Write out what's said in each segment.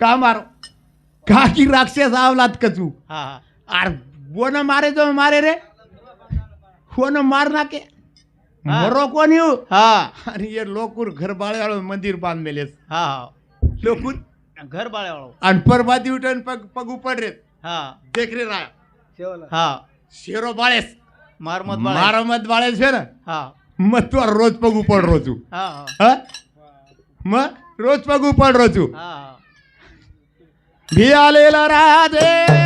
का मारो? का की राक्षस आवलात का तू? हा हा. अरे कोण मारे तो मारे रे? मार ना के हा. मरो कोण येऊ? हा. आणि हे लोकूर घर बाळ्याळ मंदिर बांधलेलेस हा हा. लोकूर? घर बाळ्यावाळो आणि परबादी उठून पग पग उपड रे. हा. देख रे राया. हा. शेरो बाळेस. मारमत बाळे मारामत बाळेस है ना? हा. मग तू रोज पग उपड रोजू. हा हा. हा? मग रोज पग उपड रोजू. हा. हा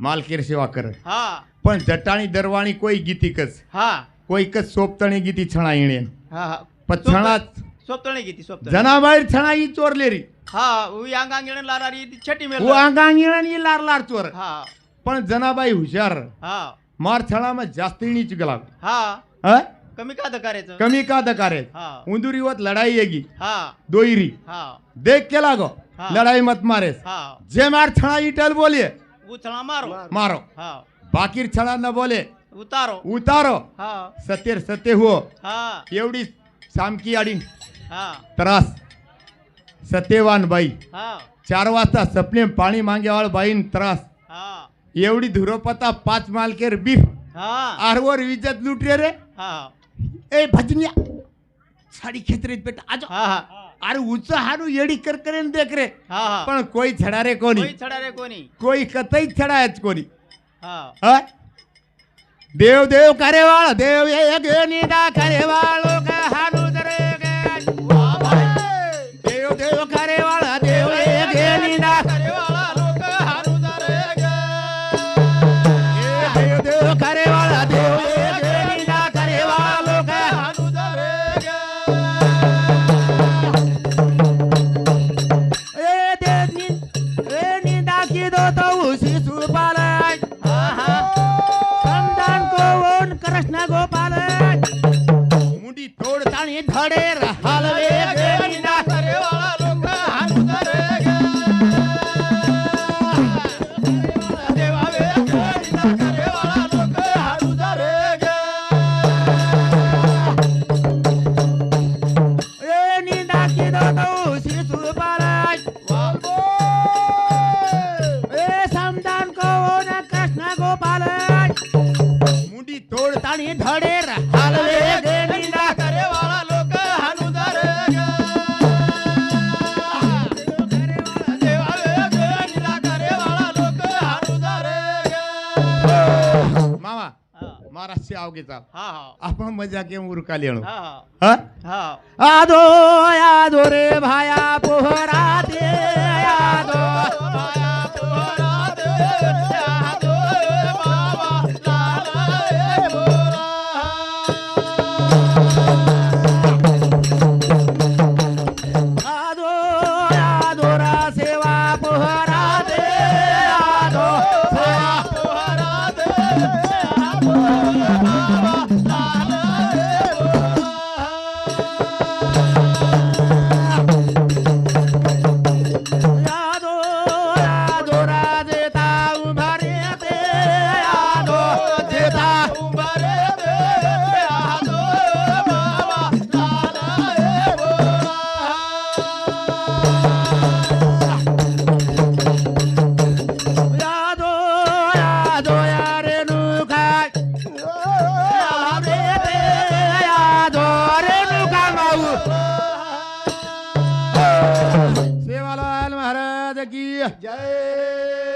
मालकेर सेवा कर हा. पण जटाणी दरवाणी कोई गीती कस? हा. कोई कस सोपतणी गीती छणा येणे हा हा. पण छणा सोपतळे किती सोपतळे जनाबाहेर छणा ही चोरले री हा उई ती छटी मेल वो अंगांगीण लार लार चोर. हा. पण जनाबाई हुशार. हा. मार छळा मग जास्त इणीच गेला हा. हा? कमी का करायचं कमी का दकारे उंदुरीवत लढाई येगी. हा. दोईरी हा. देख केला गो. लढाई मत मारेस. जे मार छळा इटल बोलिए उचला मारो। मारो। हा। बाकीर छळा न बोले। उतारो। उतारो। हा। सत्यर सत्य हो हा। एवढी सामकी आडी। हा। त्रास। सत्यवान बाई। हा। चार वाजता सपने पाणी मागेवाळ बाईन त्रास। हा। एवढी धुरोपता पाच मालकेर बीफ। हा। आरवर विजत लुटरे रे। हा। ए भजनिया। साडी खेचरीत बेटा आज। हा हा। अरे उच हारू येडी कर करेन देख रे हा हा पण कोई छडा रे कोणी कोई छडा रे कोणी कोई कतई छडायच कोणी हा हा? देव देव करेवाळ देव ये गे निदा करेवाळो का हारू निदा तोडतानी धडे हलवे गे. निदा मामा महाराष्ट्र आवगेचा हा हा. आपण मजा केम उरकाली आणू हा हा. हा? आदो आदो रे भाया ਕੀ ਜੈ